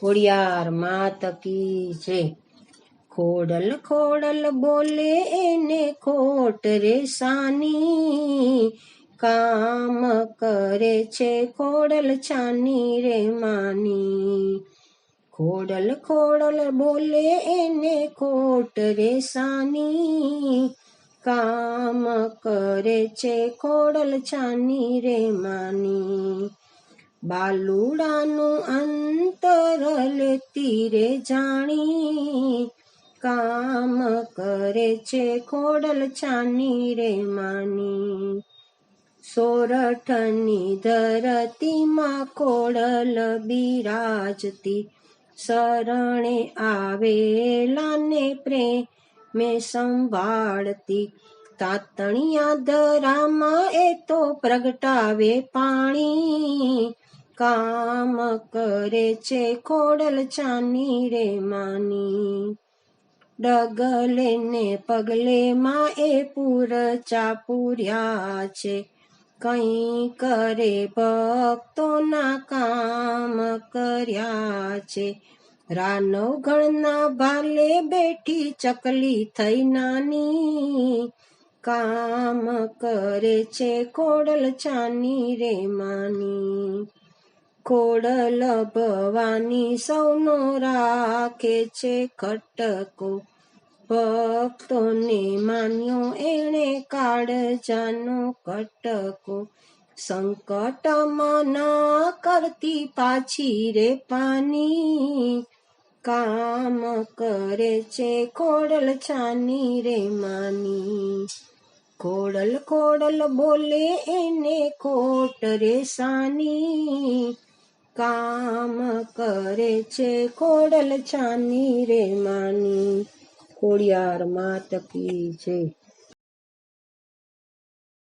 ખોડિયાર માત કી છે. ખોડલ ખોડલ બોલે એને ખોટ રે સાની. કામ કરે છે ખોડલ છાની રે માની. ખોડલ ખોડલ બોલે એને ખોટ રે સાની. કામ કરે છે ખોડલ છાની રે માની. બાલુડાનું અંતર લેતી રે જાણી, કામ કરે છે ખોડલ છાની રે માની. સોરઠની ધરતીમાં ખોડલ બિરાજતી, શરણે આવેલાને પ્રેમે સંભાળતી. તાતણિયા ધરામાં એ તો પ્રગટાવે પાણી કામ કરે છે ખોડલ છાની રે માની. ડગલે ને પગલે માં એ પૂર ચાપુર્યા છે. કઈ કરે ભક્તોના કામ કર્યા છે. રાનો ગણના ભાલે બેઠી ચકલી થઈ નાની. કામ કરે છે ખોડલ છાની રે માની. ખોડલ ભવાની સૌનો રાખે છે ખટકો. ભક્તોને માન્યો એણે કાળજાનો કટકો. સંકટમાં ના કરતી પાછી રે પાની. કામ કરે છે ખોડલ છાની રે માની. ખોડલ ખોડલ બોલે એને કોટ રે સાની. કામ કરે છે ખોડલ છાની રે માની ખોડિયાર માત કી જય.